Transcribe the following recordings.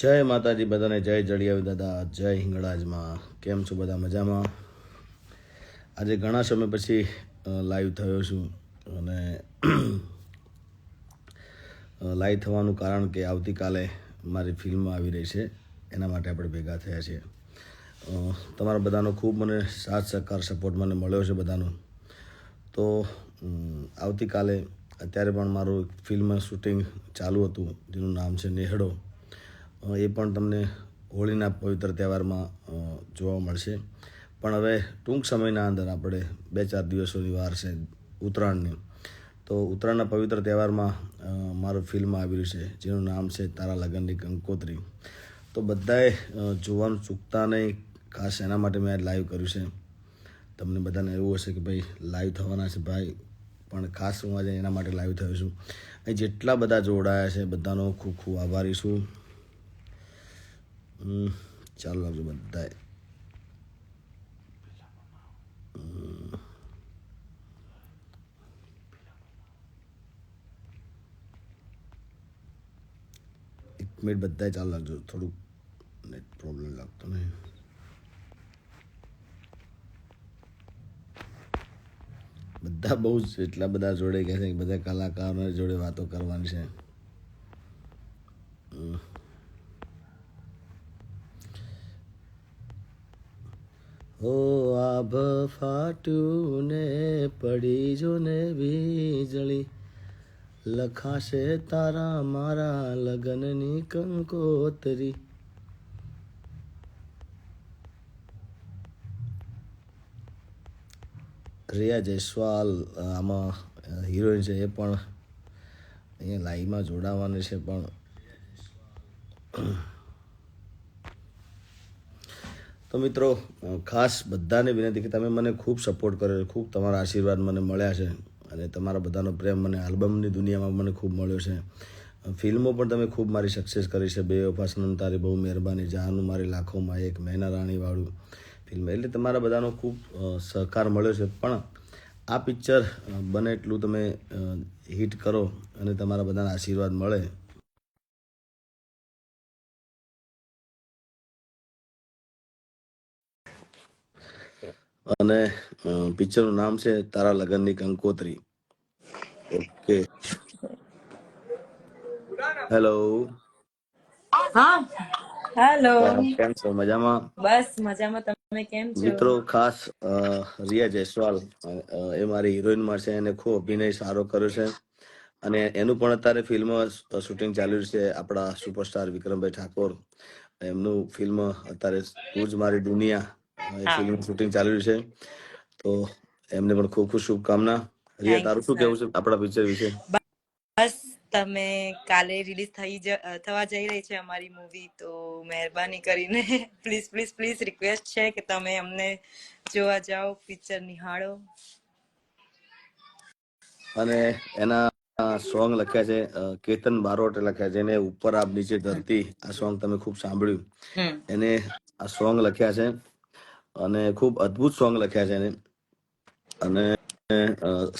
જય માતાજી, બધાને જય જડિયાવી દાદા, જય હિંગળાજમાં. કેમ છો બધા મજામાં? આજે ઘણા સમય પછી લાઈવ થયો છું અને લાઈવ થવાનું કારણ કે આવતીકાલે મારી ફિલ્મ આવી રહી છે, એના માટે આપણે ભેગા થયા છીએ. તમારા બધાનો ખૂબ મને સાથ સહકાર સપોર્ટ મને મળ્યો છે બધાનો. તો આવતીકાલે અત્યારે પણ મારું ફિલ્મ શૂટિંગ ચાલુ હતું, જેનું નામ છે નેહડો. એ પણ તમને હોળીના પવિત્ર તહેવારમાં જોવા મળશે. પણ હવે ટૂંક સમયના અંદર આપણે બે ચાર દિવસોની વાર છે ઉત્તરાયણની. તો ઉત્તરાયણના પવિત્ર તહેવારમાં મારું ફિલ્મ આવી રહ્યું છે, જેનું નામ છે તારા લગ્નની કંકોત્રી. તો બધાએ જોવાનું ચૂકતા નહીં, ખાસ એના માટે મેં લાઈવ કર્યું છે. તમને બધાને એવું હશે કે ભાઈ લાઈવ થવાના છે ભાઈ, પણ ખાસ હું આજે એના માટે લાઈવ થયો છું. અહીં જેટલા બધા જોડાયા છે, બધાનો ખૂબ ખૂબ આભારી છું. ચાલો લાગજો બધાએ. એક મિનિટ બધાએ ચાલુ લાગજો થોડુંક નેટ પ્રોબ્લેમ લાગતો નહીં બધા બહુ જ એટલા બધા જોડે કહે છે કે બધા કલાકારો જોડે વાતો કરવાની છે ઓ આભ ફાટ્યું પડી જો ને વીજળી. લખાશે તારા મારા લગ્નની કંકોતરી. રિયા જયસ્વાલ, આમાં હિરોઈન છે એ પણ અહીંયા લાઈવમાં જોડાવાની છે પણ. તો મિત્રો ખાસ બધાને વિનંતી કે તમે મને ખૂબ સપોર્ટ કર્યો ખૂબ તમારા આશીર્વાદ મને મળ્યા છે અને તમારા બધાનો પ્રેમ મને આલ્બમની દુનિયામાં મને ખૂબ મળ્યો છે. ફિલ્મો પણ તમે ખૂબ મારી સક્સેસ કરી છે. બે વફા તારી બહુ મહેરબાની, જાનું મારી લાખોમાં એક મહેના રાણીવાળું ફિલ્મ. એટલે તમારા બધાનો ખૂબ સહકાર મળ્યો છે. પણ આ પિક્ચર બને એટલું તમે હિટ કરો અને તમારા બધાના આશીર્વાદ મળે. અને પિક્ચરનું નામ છે તારા લગનની કંકોત્રી. ઓકે. હેલો. હા. હેલો. કેમ છો? મજામાં? બસ મજામાં. તમે કેમ છો? મિત્રો ખાસ રિયા જયસ્વાલ એ મારી હિરોઈનમાં છે. એને ખૂબ અભિનય સારો કર્યો છે. અને એનું પણ અત્યારે ફિલ્મ શૂટિંગ ચાલ્યું છે આપણા સુપરસ્ટાર વિક્રમભાઈ ઠાકોર. એમનું ફિલ્મ અત્યારે તું જ મારી દુનિયા. ફિલ્મ શૂટિંગ ચાલી રહ્યું છે. તો એમને પણ ખૂબ ખૂબ શુભકામના. રિયા તારું શું કેવું છે આપણા પિક્ચર વિશે? બસ તમે કાલે રિલીઝ થઈ થવા જઈ રહી છે અમારી મૂવી તો મહેરબાની કરીને પ્લીઝ પ્લીઝ પ્લીઝ રિક્વેસ્ટ છે કે તમે અમને જોવા જાઓ પિક્ચર નિહાળો. અને એના સોંગ લખ્યા છે કેતન બારોટે લખ્યા છે એને ઉપર આપ નીચે ધરતી આ સોંગ તમે ખૂબ સાંભળ્યું. એને આ સોંગ લખ્યા છે અને ખૂબ અદ્ભુત સોંગ લખ્યા છે અને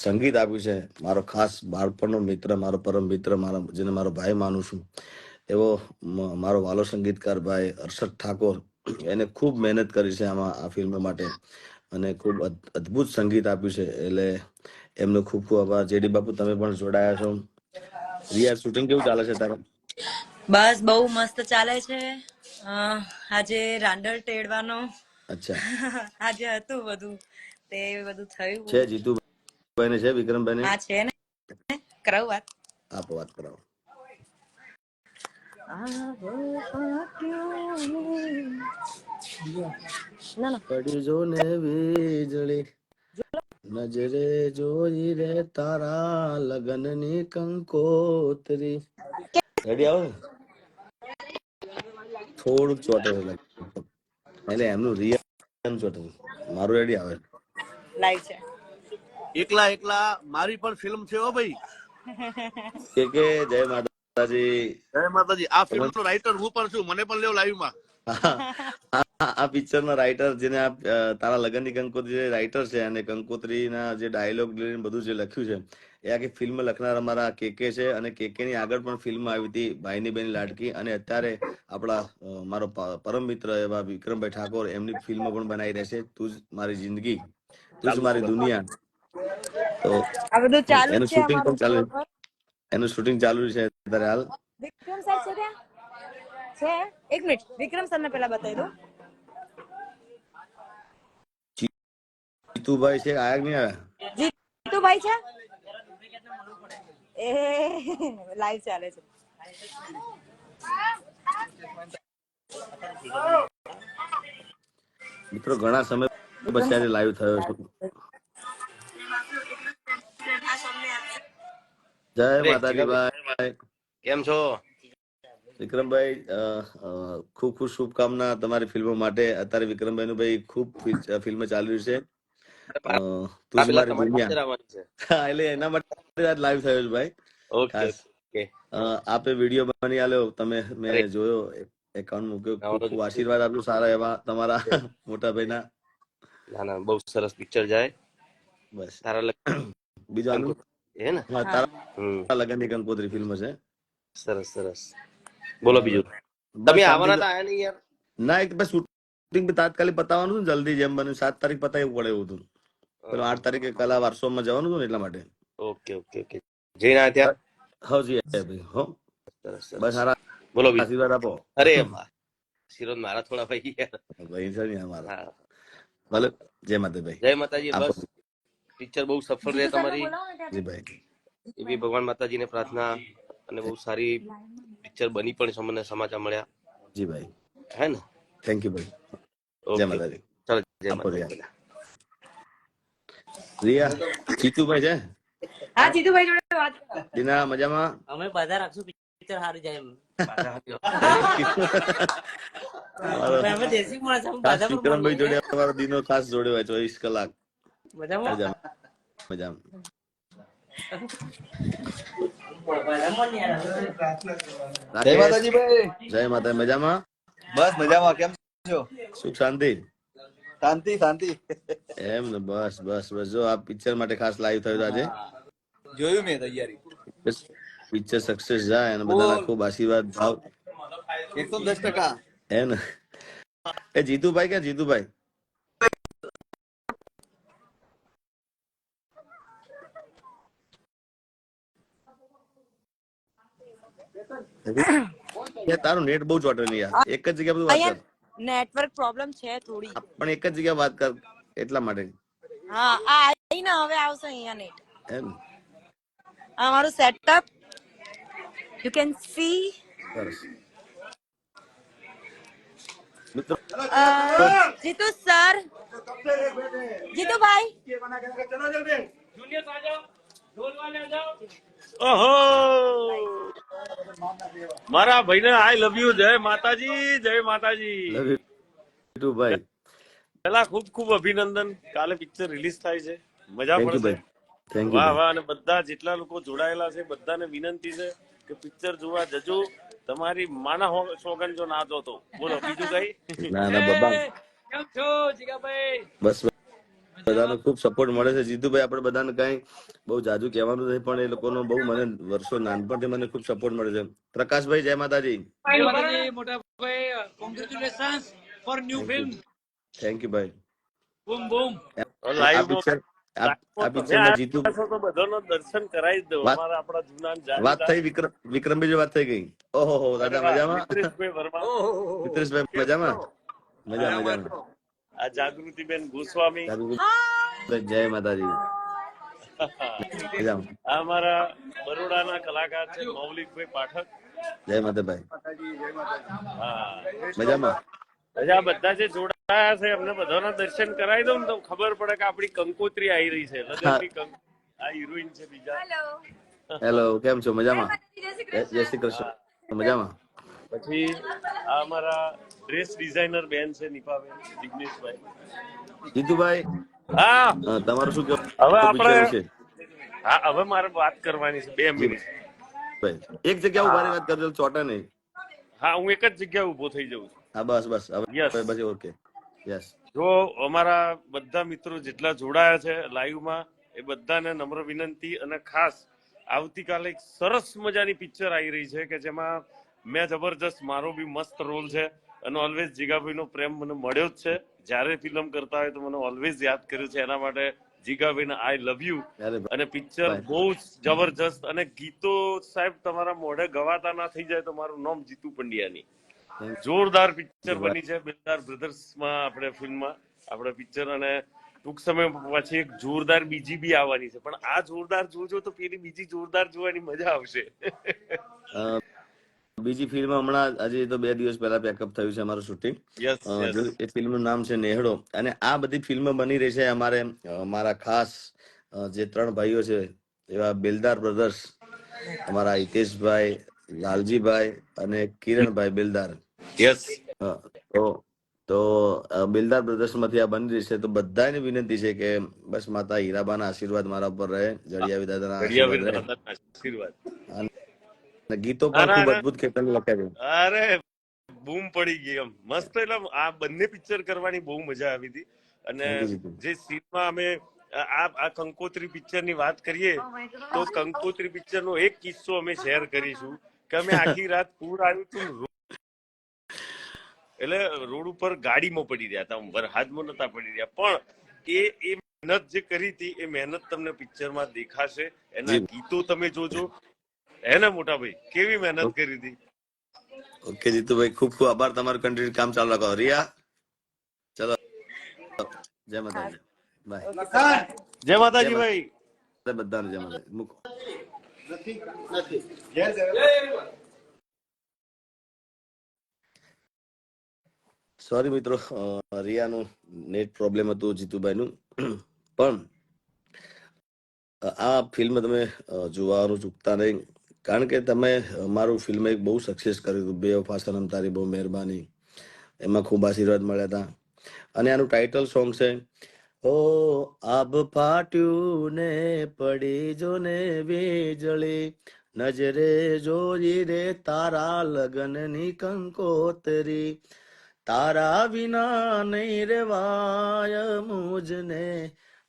સંગીત આપ્યું છે. મારો ખાસ બાળપણનો મિત્ર, મારો પરમ મિત્ર, મારા, જેને મારો ભાઈ માનું છું. એવો મારો વાલો સંગીતકાર ભાઈ હર્ષદ ઠાકોર એને ખૂબ મહેનત કરી છે આમાં, આ ફિલ્મ માટે. અને ખૂબ અદ્ભુત સંગીત આપ્યું છે. એટલે એમનો ખૂબ ખૂબ આભાર. જેડી બાપુ, તમે પણ જોડાયા છો. રિયા, શૂટિંગ કેવું ચાલે છે તારે? બસ બહુ મસ્ત ચાલે છે. આજે રાંડલ તેડવાનો અચ્છા. આજે હતું બધું. તે બધું છે થયું જીતુભાઈ ને છે વિક્રમભાઈ ને હા છે ને. કરાવ વાત. આપો વાત કરાવો. ના ના પડી જો ને વીજળી. નજરે જોઈ રે તારા લગનની કંકોત્રી. રેડી આવો થોડુંક ચોટે છે લગભગ. એટલે એમનું રિયલ છે મારું રેડી આવે. લાઈવ છે. એકલા એકલા મારી પણ ફિલ્મ છે હો ભાઈ. કે કે જય માતાજી. જય માતાજી. આ ફિલ્મ નો રાઇટર હું પણ છું મને પણ લેવ લાઈવમાં. આ પિક્ચર ના રાઇટર જેને આ તારા લગનની કંકોત્રી જે રાઇટર છે અને કંકોત્રી ના જે ડાયલોગ બધું જે લખ્યું છે એ આખી ફિલ્મ લખનાર અમારા કેકે છે અને કેકે ની આગળ પણ ફિલ્મ આવી હતી ભાઈની બેની લાડકી. અને અત્યારે આપણા મારો પરમ મિત્ર એવા વિક્રમભાઈ ઠાકોર એમની ફિલ્મ પણ બનાવી રહેશે તું જ મારી જિંદગી તું જ મારી દુનિયા. તો એનું શૂટિંગ પણ ચાલુ એનું શૂટિંગ ચાલુ છે અત્યારે હાલ. વિક્રમ સર છે ત્યાં? છે? એક મિનિટ. વિક્રમ સર ને પેલા બતાવી દો જીતુભાઈ છે. આયા કે નહીં આવ્યા જીતુભાઈ છે? એ લાઈવ ચાલે છે. મિત્રો ઘણા સમય પછી આજે લાઈવ થયો છું જય માતાજી ભાઈ. કેમ છો? વિક્રમભાઈ ખૂબ ખૂબ શુભકામના તમારી ફિલ્મો માટે. અત્યારે વિક્રમભાઈ નું ભાઈ ખૂબ ફિલ્મ ચાલી રહ્યું છે. એટલે એના માટે આજ લાઈવ થયો છે ભાઈ. ઓકે આપે વીડિયો બની આલ્યો તમે મેં. જોયો એકાઉન્ટ મૂક્યો. ખૂબ આશીર્વાદ આપ્યો સારા એવા તમારા મોટા ભાઈના. ના ના બહુ સરસ પિક્ચર જાય. બસ. તારા લગ્ન બીજું આનું હે ને? હા, તારા લગ્ન લગનની કંકોત્રી ફિલ્મ છે સરસ સરસ. બોલો બીજું. તમે આવવાના હતા આયા નહીં યાર? ના એક બસ શૂટિંગ તાત્કાલિક પતાવવાનું જલ્દી જેમ બન્યું સાત તારીખ પતાવી પડે એવું હતું. પેલું આઠ તારીખે કલા વારસોમાં જવાનું હતું ને એટલા માટે. Okay okay okay. જઈને આયા ત્યાં? એ ભાઈ હો. બસ સારા બોલો આશીર્વાદ આપો. અરે વાહ. મારા થોડા ભાઈ યાર. ભાઈ છે ને અમારા. ભલે. જય માતા ભાઈ. જય માતાજી બસ. પિક્ચર બહુ સફળ રહે તમારી. જી ભાઈ. એ બી ભગવાન માતાજીને પ્રાર્થના અને બહુ સારી પિક્ચર બની પણ છે મને સમાચાર મળ્યા. જી ભાઈ. હે ને? થેન્ક યુ ભાઈ. જય માતાજી. ચાલો જય. માતાજી. રિયા જીતુભાઈ છે? હા જીતુભાઈ જોડે વાત કરો. દીના મજામાં? અમે બધા રાખશું પિક્ચર સારું જાય એમ. વિક્રમભાઈ જોડે અમારો દીનો ખાસ હોય ચોવીસ કલાક. મજામાં? મજામાં. જય માતાજી ભાઈ. જય માતા મજામાં? બસ મજામાં કેમ છો? સુખ શાંતિ? શાંતિ શાંતિ. એમ ને બસ બસ બસ. જો આ પિક્ચર માટે ખાસ લાઈવ થયું આજે. જોયું મેં તૈયારી. પિક્ચર સક્સેસ જાય અને બધા ખૂબ આશીર્વાદ ભાવ. એકસો દસ ટકા. હે ને. એ જીતુભાઈ ક્યાં જીતુભાઈ? તારું નેટ બહુ ચોટે નહીં યાર એક જ જગ્યા બધું વાત કર નેટવર્ક પ્રોબ્લેમ છે થોડી. પણ એક જ જગ્યા વાત કર એટલા માટે. હા આ આઈને હવે આવશે અહીંયા નેટ એમ. આ મારું સેટઅપ યુ કેન સી સરસ સર. જીતુ ભાઈ. જીતુભાઈ ઓહો! મારા ભાઈને આઈ લવ યુ જય માતાજી જય માતાજી. યુ પેલા ખૂબ ખૂબ અભિનંદન. કાલે પિક્ચર રિલીઝ થાય છે. મજા પડશે. થેન્ક યુ વાહ ભાઈ. વાહ અને બધા જેટલા લોકો જોડાયેલા છે બધાને વિનંતી છે કે પિક્ચર જોવા જજો. તમારી માના સોગન જો ના જોતો. બોલો બીજું કઈ? ના ના બાબા. કેમ છો? જીગાભાઈ? બસ. બધાનો ખૂબ સપોર્ટ મળે છે. જીતુભાઈ આપણે બધાને કઈ બહુ જાજુ કહેવાનું નથી પણ એ લોકોનો બહુ મને વર્ષો નાનપણથી મને ખૂબ સપોર્ટ મળે છે. પ્રકાશભાઈ જય માતાજી. જય માતાજી મોટા ભાઈ congratulations for new film thank you ભાઈ. Boom boom. આ લાઈવ પિક્ચર આ આ પિક્ચરમાં જીતુ બધાનો દર્શન કરાવી દો. વાત- અમારા આપણા જૂના વાત થઈ વિક્રમ વિક્રમભાઈ વાત થઈ ગઈ. ઓહો દાદા મજામાં? મિત્રેશભાઈ મજામાં? મજા મજામાં. આ જાગૃતિબેન ગોસ્વામી. જય માતાજી. આ અમારા બરોડાના કલાકાર છે મૌલિકભાઈ પાઠક. જય માતાભાઈ. હા. મજામાં? મજા આ બધા જે જોડાયા છે એમને બધાના દર્શન કરાવી દઉં ને તો ખબર પડે કે આપણી કંકોત્રી આવી રહી છે લગનની કંક- આ હિરોઈન છે બીજા. હેલો કેમ છો? મજામાં? જય જય શ્રી કૃષ્ણ. મજામાં? પછી આ અમારા ડ્રેસ ડિઝાઇનર બેન છે નિપાબેન જિગ્નેશભાઈ. જીતુભાઈ હા. તમારું શું હવે આપણે- હા હવે મારે વાત કરવાની છે બે મિનિટ. એક જગ્યા ઊભા વાત કરજો ચોટા નહીં. હા હું એક જ જગ્યાએ ઊભો થઈ જાઉં છું. હા બસ બસ. હવે બસ ઓકે. યસ જો અમારા બધા મિત્રો જેટલા જોડાયા છે લાઈવમાં એ બધાને નમ્ર વિનંતી અને ખાસ આવતીકાલે એક સરસ મજાની પિક્ચર આવી રહી છે કે જેમાં મેં જબરજસ્ત મારો બી મસ્ત રોલ છે. અને ઓલવેઝ જીગાભાઈનો પ્રેમ મને મળ્યો જ છે. જ્યારે ફિલ્મ કરતા હોય તો મને ઓલવેઝ યાદ કર્યું છે. એના માટે જીગાભાઈને આઈ લવ યુ અને પિક્ચર. બહુ જ જબરજસ્ત અને ગીતો સાહેબ તમારા મોઢે ગવાતા ના થઈ જાય તો મારું નામ જીતુ પંડ્યાની. જોરદાર પિક્ચર બની છે બિલદાર બ્રધર્સમાં આપણે ફિલ્મમાં આપણે પિક્ચર અને ટૂંક સમય પછી એક જોરદાર બીજી બી આવવાની છે. પણ આ જોરદાર જોજો તો પેલી બીજી જોરદાર જોવાની મજા આવશે. બીજી ફિલ્મ હમણાં આજે તો બે દિવસ પહેલા પેકઅપ થયું છે અમારું શૂટિંગ એ ફિલ્મનું નામ છે નેહડો. અને આ બધી ફિલ્મ બની રહી છે અમારે અમારા ખાસ જે ત્રણ ભાઈઓ છે એવા બેલદાર બ્રધર્સ અમારા હિતેશભાઈ લાલજીભાઈ અને કિરણભાઈ બેલદાર. યસ તો તો બેલદાર બ્રધર્સમાંથી આ બની રહી છે. તો બધાને વિનંતી છે કે બસ માતા હીરાબાના આશીર્વાદ મારા ઉપર રહે જડિયાવી દાદાના આશીર્વાદ ગીતો પણ ખૂબ ના. અદભુત ખેતર અરે બૂમ પડી ગઈ એમ. મસ્ત એટલે આ બંને પિક્ચર કરવાની બહુ મજા આવી હતી. અને. જે સીનમાં અમે આ આ કંકોત્રી પિક્ચરની વાત કરીએ તો કંકોત્રી પિક્ચર નો એક કિસ્સો અમે શેર કરીશું કે અમે આખી રાત પૂર આવ્યું હતું એટલે રોડ ઉપર ગાડીમાં પડી રહ્યા હતા વરહાદમાં નતા પડી રહ્યા. પણ એ એ મહેનત જે કરી હતી એ મહેનત તમને પિક્ચરમાં દેખાશે. એના ગીતો તમે જોજો હે ને મોટા ભાઈ કેવી મહેનત કરી હતી? ઓકે જીતુભાઈ ખૂબ ખૂબ આભાર. તમારું કન્ટિન્યુ કામ ચાલુ રાખો. રિયા? ચલો. જય માતાજી. બાય જય માતાજી ભાઈ. બધાને જય માતાજી. મૂકો. સોરી મિત્રો રિયાનું નેટ પ્રોબ્લેમ હતું જીતુભાઈનું. પણ આ ફિલ્મ તમે જોવાનું ચૂકતા નહીં. કારણ કે તમે મારું ફિલ્મ એક બહુ સક્સેસ કર્યું હતું બે વફા સનમ તારી બહુ મહેરબાની. એમાં ખૂબ આશીર્વાદ મળ્યા હતા અને આનું ટાઇટલ સોંગ છે, ઓ આબ ફાટ્યું ને પડી જો ને વીજળી, નજરે જોઈ રે તારા લગનની કંકોતરી, તારા વિના નહીં રેવાય મુજને,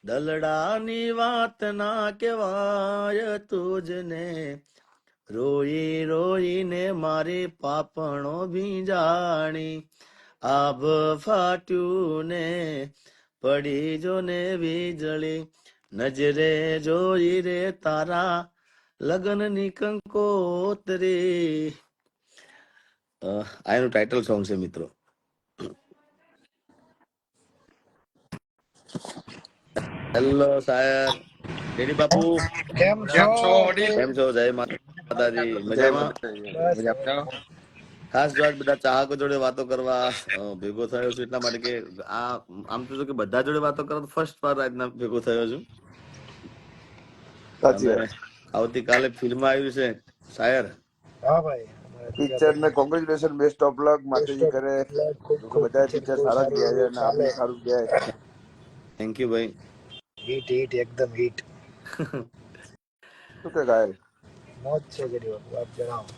દલડાની વાત ના કહેવાય તુજને રોઈ રોઈને મારી પાપણો ભીંજાણી. આભ ફાટ્યું ને પડી જો ને વીજળી. નજરે જોઈ રે તારા લગ્નની કંકોતરી. આ એનું ટાઇટલ સોંગ છે મિત્રો. હેલો સાહેબ. ડેડી બાપુ. કેમ છો? કેમ છો જય મજામાં? ખાસ જો બધા ચાહકો જોડે વાતો કરવા ભેગો થયો છું એટલા માટે કે આ આમ તો કે બધા જોડે વાતો કરવા ફર્સ્ટ વાર આજના ભેગો થયો છું. આવતીકાલે ફિલ્મ આવ્યું છે શાયર. હા ભાઈ ટીચર ને કોંગ્રેચ્યુલેશન બેસ્ટ ઓફ લક માતાજી કરે. બધા ટીચર સારા ગયા છે અને આપણે સારું ગયા થેન્ક યુ ભાઈ. હિટ હિટ એકદમ હિટ શું કે ઘાયલ મોજ છે ગરી બાપુ આપ જણાવો.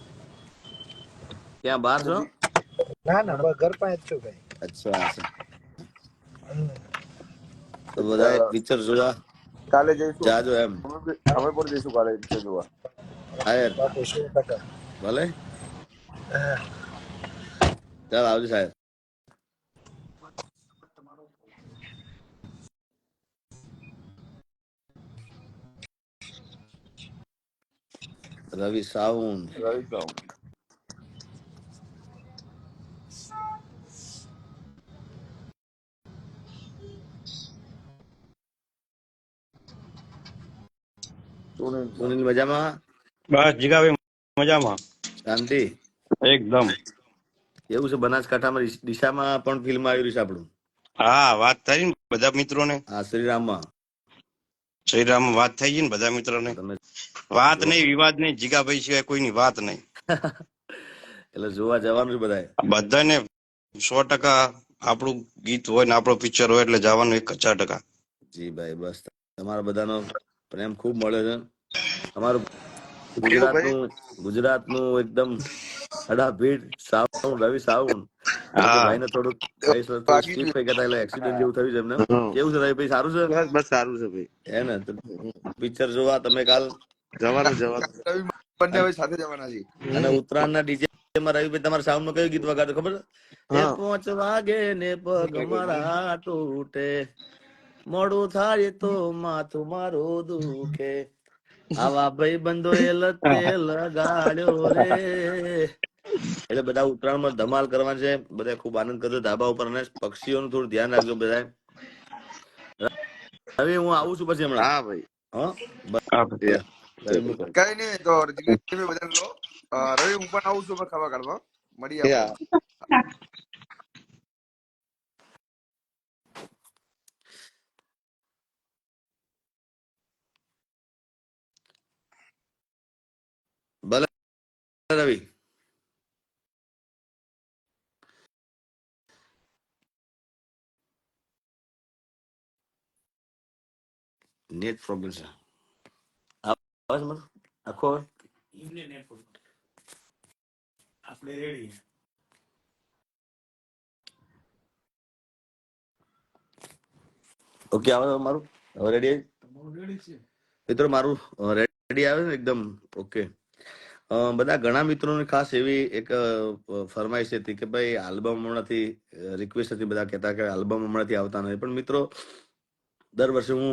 ક્યાં બહાર છો? ના ના ઘર પાસે જ છું ભાઈ. અચ્છા અચ્છા. તો બધા પિક્ચર જોવા કાલે જઈશું. જાજો એમ. અમે પણ જઈશું કાલે પિક્ચર જોવા. બાપુ ભલે. ચાલ આવજો સાહેબ. રવિ સાઉન્ડ રવિ કામ સુનિલ મજામાં? બસ જીગાભાઈ મજામાં. શાંતિ? એકદમ. એવું છે બનાસકાંઠામાં દિશામાં પણ ફિલ્મ આવી રહી છે આપણું? હા વાત થઈ ને બધા મિત્રોને. હા શ્રીરામમાં. શ્રીરામ વાત થઈ ગઈ ને બધા મિત્રોને? વાત નહીં વિવાદ નહીં જીગાભાઈ સિવાય કોઈની વાત નહીં. એટલે જોવા જવાનું બધા બધાને સો ટકા આપણું ગીત હોય ને આપણો પિક્ચર હોય એટલે જવાનું એક હજાર ટકા. જી ભાઈ બસ. તમારા બધાનો પ્રેમ ખૂબ મળ્યો છે. અમારું ગુજરાતનું ગુજરાતનું એકદમ અડાભીડ સાઉન્ડ રવિ હા ભાઈને થોડુંક ભાઈ થોડું બાકી સ્ટીફ થઈ ગયા એટલે એક્સિડન્ટ જેવું થયું છે એમને. કેવું છે રવિભાઈ સારું છે? બસ બસ સારું છે ભાઈ. હે ને? પિક્ચર જોવા તમે કાલ? જવાનું જવાનું. બંને હવે સાથે જવાના છે અને ઉત્તરાયણના ડીજે માં રવિભાઈ તમારા સાઉન્ડમાં કયું ગીત વગાડો ખબર? એ પોંચ વાગે ને પગ મારા તૂટે. મોડું થાય તો માથું મારું દુખે. આવા ભાઈ બંધો એ લતે લગાડ્યો રે. એટલે બધા ઉત્તરાયણમાં ધમાલ કરવાના છે. બધા ખૂબ આનંદ કરજો ધાબા ઉપર અને પક્ષીઓનું થોડું ધ્યાન રાખજો બધા હવે હું આવું છું પછી હમણાં. હા ભાઈ. કઈ નઈ તો બધા લો. રવિ હું પણ આવું છું ખાવા કાઢવા. મળી ભલે રવિ. નેટ પ્રોબ્લેમ છે આવે છે મારું આખો આવે? ઓકે આવે મારું હવે રેડી મિત્રો મારું રેડી આવે છે ને એકદમ ઓકે બધા ઘણા મિત્રોને ખાસ એવી એક ફરમાઈશ હતી કે ભાઈ આલ્બમ હમણાંથી રિક્વેસ્ટ હતી બધા કહેતા કે આલ્બમ હમણાંથી આવતા નથી. પણ મિત્રો દર વર્ષે હું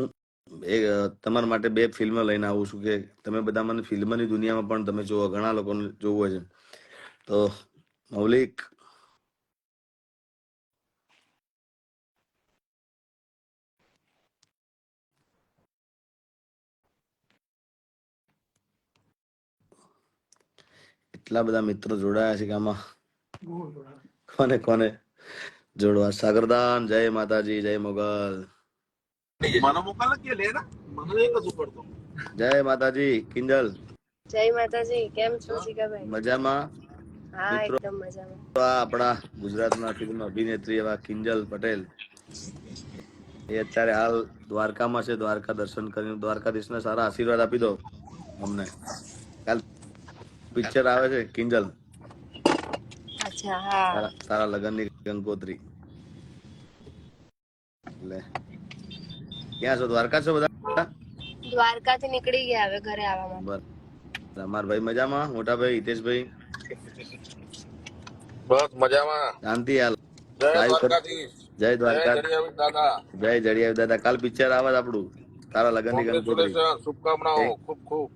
તમારા માટે બે ફિલ્મ લઈને આવું છું કે તમે બધા મને ફિલ્મની દુનિયામાં પણ તમે જોવો ઘણા લોકોને જોવો છે. તો મૌલિક. એટલા બધા મિત્રો જોડાયા છે કે આમાં કોને કોને જોડવા? સાગરદાન જય માતાજી જય મોગલ. મને મોકલ કે લે ને. મને એક જ ઉપડતો જય માતાજી કિંજલ. જય માતાજી કેમ છો જીગાભાઈ મજામાં? હા એકદમ મજામાં. તો આ આપણા ગુજરાતના ફિલ્મ અભિનેત્રી એવા કિંજલ પટેલ. એ અત્યારે હાલ દ્વારકામાં છે. દ્વારકા દર્શન કરીને દ્વારકાધીશને સારા આશીર્વાદ આપી દો અમને. કાલ પિક્ચર આવે છે કિંજલ. અચ્છા હા. તારા તારા લગ્નની ગંગોત્રી એટલે ક્યાં છો? દ્વારકા છો બધા? દ્વારકાથી નીકળી ગયા હવે ઘરે આવવા માટે અમાર ભાઈ મજામાં? મોટા ભાઈ હિતેશભાઈ? બસ મજામાં. શાંતિ હાલ. જય દ્વારકા જડિયાવી દાદા. જય જડિયા દાદા. કાલ પિક્ચર આવે આપણું. તારા લગનની શુભકામનાઓ. ખૂબ ખૂબ.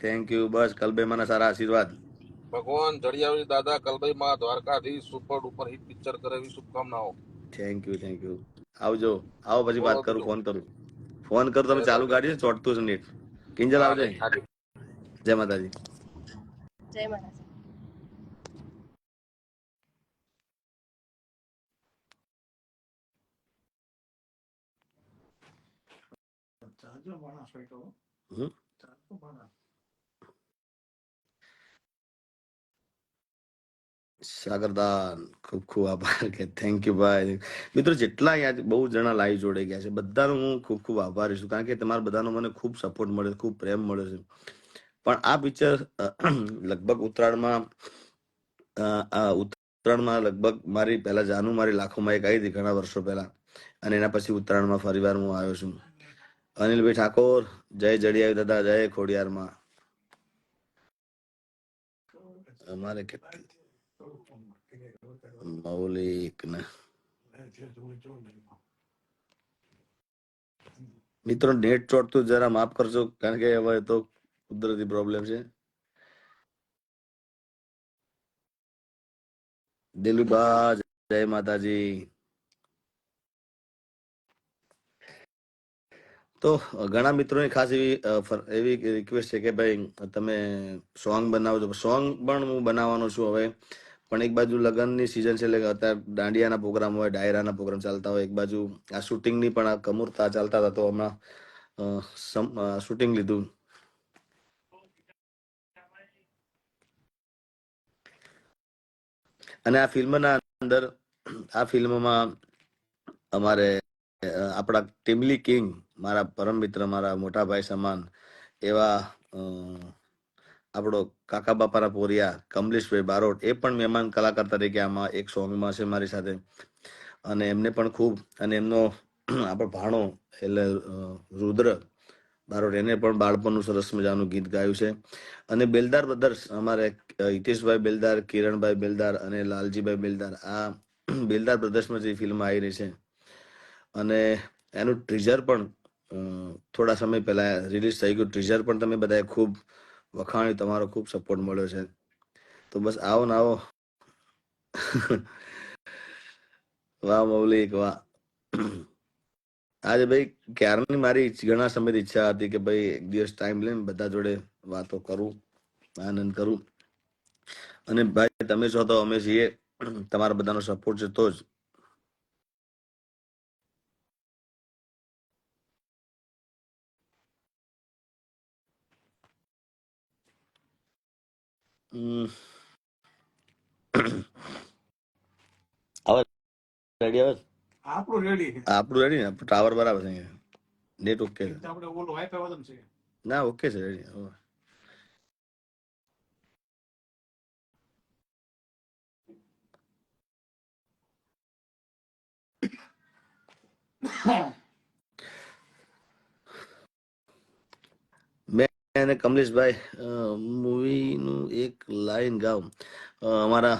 થેન્ક યુ બસ કલબે મને સારા આશીર્વાદ. ભગવાન જડિયાવી દાદા કલભાઈ માં Dwarkadhish super duper hit picture કરે એવી શુભકામનાઓ. થેન્ક યુ થેન્ક યુ આવજો. આવો પછી વાત કરું ફોન કરું. ફોન કરું તમે ચાલુ ગાડી ચોટતું છે નેટ. કિંજલ આવજે જય માતાજી. જય માતાજી. હમ? સાગરદાન ખૂબ ખૂબ આભાર કે થેન્ક યુ ભાઈ. મિત્રો, જેટલા અહીંયા બહુ જણા લાઈવ જોડે ગયા છે, બધાનો હું ખૂબ ખૂબ આભારી છું, કારણ કે તમારા બધાનો મને ખૂબ સપોર્ટ મળે ખૂબ પ્રેમ મળે છે. પણ આ પિક્ચર લગભગ ઉત્તરાયણમાં ઉત્તરાયણમાં લગભગ મારી પહેલા જાનુ મારી લાખોમાં એક આવી હતી ઘણા વર્ષો પહેલા, અને એના પછી ઉત્તરાયણમાં ફરીવાર હું આવ્યો છું. અનિલભાઈ ઠાકોર, જય જડિયાવી દાદા, જય ખોડિયારમાં. અમારે કેટલી મૌલિક ને મિત્રો નેટ ચોટતું જરા માફ કરજો, કારણ કે હવે તો કુદરતી પ્રોબ્લેમ છે. દિલુબા જય માતાજી. તો, ઘણા મિત્રોની ખાસ એવી એવી રિક્વેસ્ટ છે કે ભાઈ, તમે સોંગ બનાવજો. સોંગ પણ હું બનાવવાનો છું હવે. પણ એક બાજુ લગ્નની સિઝન છે, એટલે અત્યારે દાંડિયાના પ્રોગ્રામ હોય, ડાયરાના પ્રોગ્રામ ચાલતા હોય, એક બાજુ આ શૂટિંગની પણ આ કમુરતા ચાલતા હતા, તો હમણાં શૂટિંગ લીધું. અને આ ફિલ્મના અંદર, આ ફિલ્મમાં અમારે આપણા ટીમલી કિંગ, મારા પરમ મિત્ર મારા મોટા ભાઈ સમાન, એવા આપણો કાકા બાપારા પોરિયા, કમલેશભાઈ બારોટ એ પણ મહેમાન કલાકાર તરીકે આમાં એક સોંગમાં છે મારી સાથે. અને એમને પણ ખૂબ, અને એમનો આપણો ભાણો એટલે રુદ્ર બારોટ એને પણ બાળપણનું સરસ મજાનું ગીત ગાયું છે. અને બેલદાર બ્રધર્સ અમારે હિતેશભાઈ બેલદાર, કિરણભાઈ બેલદાર અને લાલજીભાઈ બેલદાર, આ બેલદાર બ્રધર્સમાં જે ફિલ્મ આવી રહી છે. અને એનું ટ્રીઝર પણ થોડા સમય પહેલા રિલીઝ થઈ ગયું. ટ્રીઝર પણ તમે બધાએ ખૂબ વખાણ્યું, તમારો ખૂબ સપોર્ટ મળ્યો છે. તો બસ આવો ને આવો. વાહ, મૌલિક, વાહ. આજે ભાઈ ક્યારની મારી ઘણા સમયથી ઈચ્છા હતી કે ભાઈ એક દિવસ ટાઈમ લઈને બધા જોડે વાતો કરું, આનંદ કરું. અને ભાઈ, તમે છો તો અમે છીએ. તમારા બધાનો સપોર્ટ છે તો જ. હવે રેડી હવે? આપણું રેડી આપણું રેડી ને? ટાવર બરાબર છે નેટ ઓકે છે. આપણે ઓલું વાઈફાઈ વાળું છે. ના ઓકે છે રેડી મેં અને કમલેશભાઈ મૂવીનું એક લાઈન ગાઉં અમારા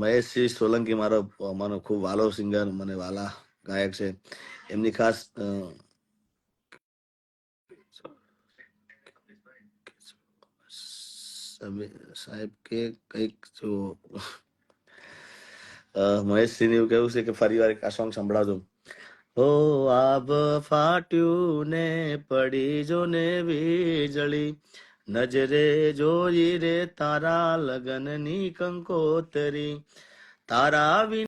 મહેશસિંહ સોલંકી મારો, અમારો ખૂબ વાલો સિંગર, મને વાલા ગાયક છે. એમની ખાસ સાહેબ કે કંઈક જો મહેશસિંહ એવું કેવું છે કે ફરી વાર આ સોંગ સંભળાવજો. હો આબ ફાટ્યું ને પડી જો ને વીજળી. નજરે જોઈ રે તારા લગનની કંકોતરી. તારા વિના